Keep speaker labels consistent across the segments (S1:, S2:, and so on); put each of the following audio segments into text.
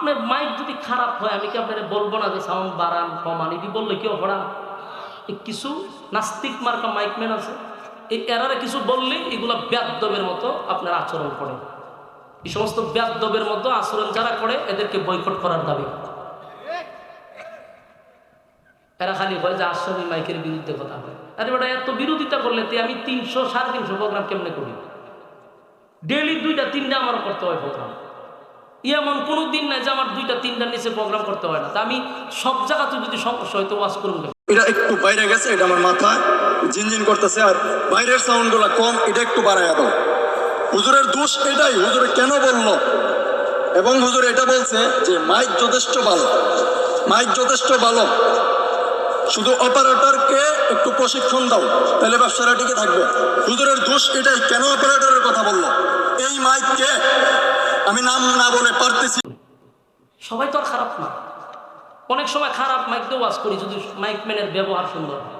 S1: আপনার মাইক যদি খারাপ হয়, আমি কি আপনার বলব না যে, সাউন্ড বাড়ান, কমান এটি বললে কেউ হড়ান কিছু নাস্তিক মার্কা মাইকম্যান আছে। এই এরারে কিছু বললে এগুলো ব্যাদবের মতো আপনার আচরণ করে। এই সমস্ত ব্যাদবের মতো আচরণ যারা করে, এদেরকে বয়কট করার দাবি। এরা খালি হয় যে আশ্রমী মাইকের বিরুদ্ধে কথা হয় আরে বেটা, এত বিরোধিতা করলে তে আমি তিনশো, সাড়ে তিনশো প্রোগ্রাম কেমনে করি? ডেলি দুইটা, তিনটা আমার করতে হয় প্রোগ্রাম। এমন কোনো দিন নাই যে আমার দুইটা, তিনটার নিচে প্রোগ্রাম করতে হয় না। তা আমি সব জায়গাতে যদি সমস্যা হয়তো ওয়াজ করুন কেন?
S2: এটা একটু বাইরে গেছে, এটা আমার মাথা। ঝিনঝিন করতেছে আর বাইরের সাউন্ডগুলা কম, এটা একটু বাড়ায় দাও। হুজুরের দোষ এটাই, হুজুরে কেন বলল? এবং হুজুর এটা বলছে যে মাইক যথেষ্ট ভালো। মাইক যথেষ্ট ভালো। শুধু অপারেটরকে একটু প্রশিক্ষণ দাও, তাহলে ব্যবসাটা টিকে থাকবে। হুজুরের দোষ এটাই, কেন অপারেটরের কথা বলল? এই মাইককে আমি নাম না বলে পারতেছি
S1: সবাই তো আর খারাপ না। অনেক সময় খারাপ মাইক দিয়ে ওয়াজ করি, যদি মাইক মাইকম্যানের ব্যবহার সুন্দর হয়।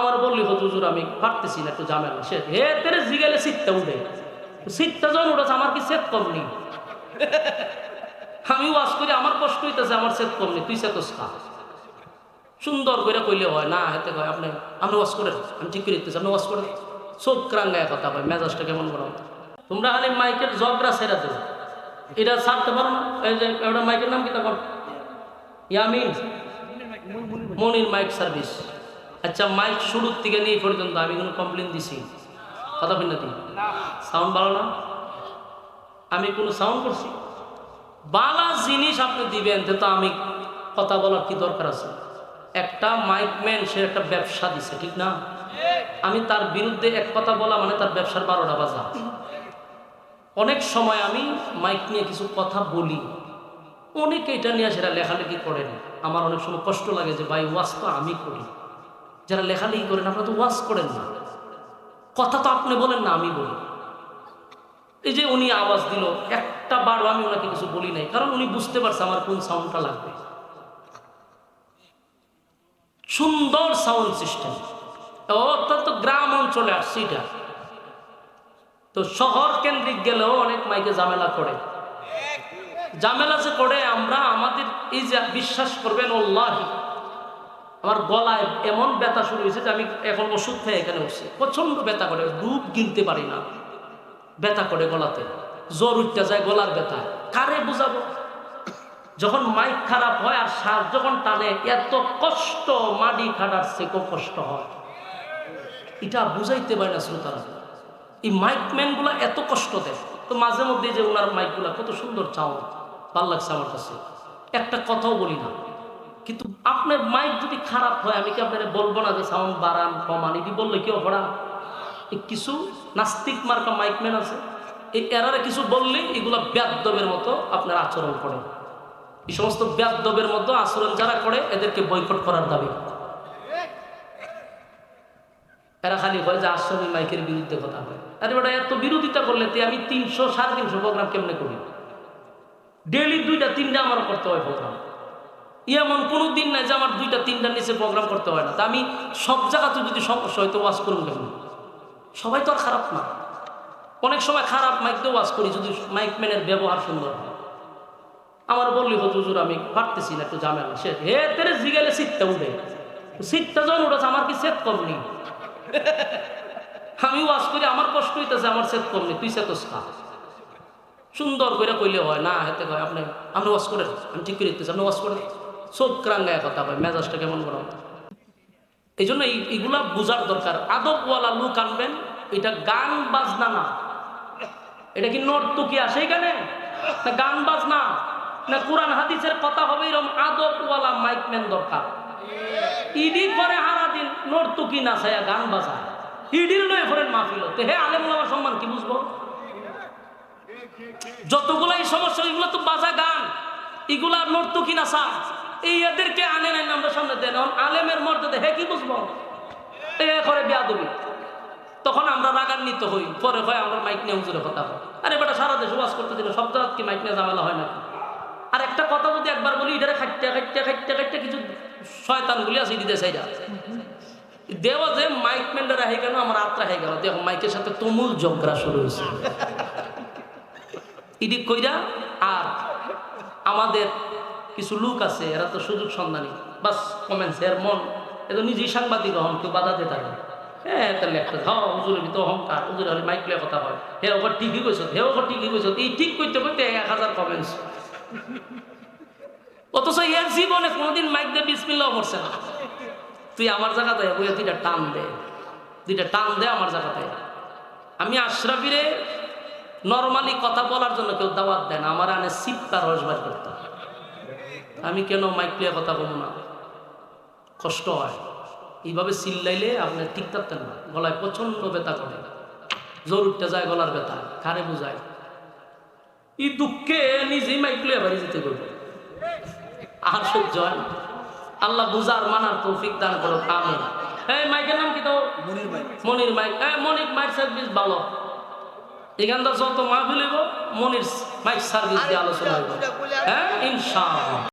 S1: আমার বললি, হুজুর আমি পারতেছি না, একটু ঝামেলা সে হে তেরে জিগেলে শীতটা উঠে। শীতটা যখন উঠেছে, আমার কি সেট কম নেই? আমি ওয়াজ করি, আমার কষ্ট হইতেছে, আমার সেট কম নেই, তুই সেতস খা সুন্দর করে কইলে হয়, না, হেতে কয়, আপনি আপনি ওয়াশ করেন, আমি ঠিক করে দিতেছি, আপনি ওয়াশ করেন। চোখ ক্রাঙ্গায় কথা কয়, মেজাজটা কেমন করো তোমরা খালি মাইকের জগরা সেরা দেবো এটা ছাড়তে পারো না। মাইকের নাম কি তখন ইয়ামিন। Monir mike service. আচ্ছা মাইক শুরুর থেকে নিয়ে পর্যন্ত আমি কোনো কমপ্লেন দিছি। কথা বলি না তুমি সাউন্ড ভালো না? আমি কোনো সাউন্ড করছি? বালা জিনিস আপনি দিবেন, তো আমি কথা বলার কি দরকার আছে? একটা মাইক মাইকম্যান সে একটা ব্যবসা দিছে, ঠিক না? আমি তার বিরুদ্ধে এক কথা বলা মানে তার ব্যবসার বারোটা বাজা। অনেক সময় আমি মাইক নিয়ে কিছু কথা বলি। অনেকে এটা নিয়ে সেটা লেখালেখি করেন, আমার অনেক সময় কষ্ট লাগে যে, ভাই, ওয়াজ তো আমি করি। যারা লেখালেখি করেন, আপনারা তো ওয়াজ করেন না। কথা তো আপনি বলেন না, আমি বলি। এই যে উনি আওয়াজ দিল, একটা বারও আমি ওনাকে কিছু বলি নাই, কারণ উনি বুঝতে পারছে আমার কোন সাউন্ডটা লাগবে। সুন্দর সাউন্ড সিস্টেম অর্থাৎ তো গ্রাম অঞ্চলে আসছে এটা। তো শহর কেন্দ্রিক গেলেও অনেক মাইকে ঝামেলা করে। ঝামেলা যে করে, আমরা আমাদের এই যে বিশ্বাস করবেন ওল্লাহি আমার গলায় এমন ব্যথা শুরু হয়েছে যে আমি এখন ওষুধ খেয়ে এখানে উঠছি। প্রচণ্ড ব্যথা করে রূপ গিনতে পারি না। ব্যথা করে গলাতে। জ্বর উঠতে যায়, গলার ব্যথা। কারে বুঝাবো? যখন মাইক খারাপ হয় আর শ্বাস যখন টানে, এত কষ্ট মাটি খাটার থেকেও কষ্ট হয়। এটা বুঝাইতে পারে না শ্রোতারা। এই মাইকম্যানগুলো এত কষ্ট দেয়। তো মাঝে মধ্যে যে ওনার মাইকগুলো কত সুন্দর চাও ভালো লাগছে আমার কাছে। একটা কথাও বলি না। কিন্তু আপনার মাইক যদি খারাপ হয়, আমি কি আপনার বলব না যে সাউন্ড বাড়ান, কমান? এটি বললে কেউ এই কিছু নাস্তিক মার্কা মাইকম্যান আছে। এই এরারে কিছু বললে এগুলো ব্যাদবের মতো আপনার আচরণ করে। এই সমস্ত ব্যাদবের মতো আচরণ যারা করে, এদেরকে বয়কট করার দাবি। এরা খালি হয় যে আশ্রমী মাইকের বিরুদ্ধে কথা হয় আরে বেটা, এত বিরোধিতা করলে তে আমি তিনশো, সাড়ে তিনশো প্রোগ্রাম কেমনে করি? ডেলি দুইটা, তিনটা আমার করতে হয় প্রোগ্রাম। এমন কোনো দিন নাই যে আমার দুইটা তিনটার নিচে প্রোগ্রাম করতে হয় না। তা আমি সব জায়গাতে যদি সমস্যা হয়তো ওয়াজ করুন কেন সবাই তো আর খারাপ না। অনেক সময় খারাপ মাইক দিয়ে ওয়াজ করি, যদি মাইক মাইকম্যানের ব্যবহার সুন্দর হয়। আমার বললি, হুজুর আমি পারতেছি না, একটু ঝামেলা সে হে তেরে জিগেলে শীতটা উঠে। শীতটা যখন উঠেছে, আমার কি সেট কম নেই? আমি ওয়াজ করি, আমার কষ্ট হইতেছে, আমার সেট কম তুই সেতস খা সুন্দর করে কইলে হয়, না, হেতে কয়, আপনি আপনি ওয়াশ করেন, আমি ঠিক করে দিতেছি, আপনি ওয়াশ করেন। চোখ ক্রাঙ্গায় কথা কয়, মেজাজটা কেমন করা এই জন্য এইগুলা বোঝার দরকার। আদবওয়ালা লুক আনবেন, এটা গান বাজনা না। এটা কি নর্তকি আসে এখানে? না গান বাজনা? না কোরআন, হাদিসের কথা হবে, এরকম আদবওয়ালা মাইকম্যান দরকার। ইডি দিন নর্তকি না ছায়া গান বাজায়? ইডির লয়ে ফরেন মাহফিল তে হে আলেম ওলামা সম্মান কি বুঝব? যতগুলো এই সমস্যা, এগুলো তো বাজা গান। এগুলা নর্তকি নাচা এই এদেরকে আনে নেন আমরা সামনে দেন আলেমের মর্যাদা, হে কি বুঝব? এ করে বিয়াদবি। তখন আমরা রাগান্বিত হই। পরে হয় আমরা মাইক নিয়ে হুজুরে কথা হয় আরে বেটা, সারা দেশ ওয়াজ করতে দিলে সব জায়গা কি মাইক নিয়ে ঝামেলা হয় নাকি? আর একটা কথা যদি একবার বলি এটারে খাইতে খাইতে খাইতে খাইতে কিছু শয়তানগুলি আছে দিতে চাইরা দেওয়া যে মাইক ম্যান্ডার হয়ে গেল, আমার আত্রা হয়ে গেল। দেখো মাইকের সাথে তুমুল ঝগড়া শুরু হয়েছে। ইডি কইরা, আর আমাদের কিছু লোক আছে, এরা তো সুযোগ সন্ধানী। বাস কমেন্টস এর মন। এ তো নিজেই সাংবাদিক হন কেউ বাধাতে থাকে হ্যাঁ তাহলে একটা ধাও হুজুরের ভিতরে অহংকার। হুজুর হলে মাইক লিয়ে কথা হয় হে ওপর ঠিকই কইছ, হে ওপর ঠিকই কইছ। এই ঠিক করতে করতে এক হাজার কমেন্টস অথচ এর জীবনে কোনোদিন মাইক দিয়ে বিসমিল্লাও করছে না। তুই আমার জায়গাতে বইয়া দুইটা টান দে। দুইটা টান দে আমার জায়গাতে আমি আশরাফিরে নর্মালি কথা বলার জন্য কেউ দাওয়াত দেন আমার আনে সিপ্তা রস বার করতাম আমি কেন মাইক লিয়ে কথা বলব না? কষ্ট হয়। এইভাবে চিল্লাইলে আপনি ঠিক থাকতেন না গলায় প্রচণ্ড ব্যথা করে। জোর উঠতে যায়, গলার ব্যথা। কারে বুঝায় এই দুঃখে নিজেই মাইক লিয়ে বাড়ি যেতে করব আর সহ্য হয় না। আল্লাহ বুজার মানার তৌফিক দান করো আমি এই মাইকের নাম কি তো?
S3: Monir mike
S1: Monir mike. এই মনির মাইক সার্ভিস ভালো। এখান থেকে যত মাহফিল হইব মনির মাইক সার্ভিস দিয়ে আলোচনা হইব। হ্যাঁ ইনশাআল্লাহ।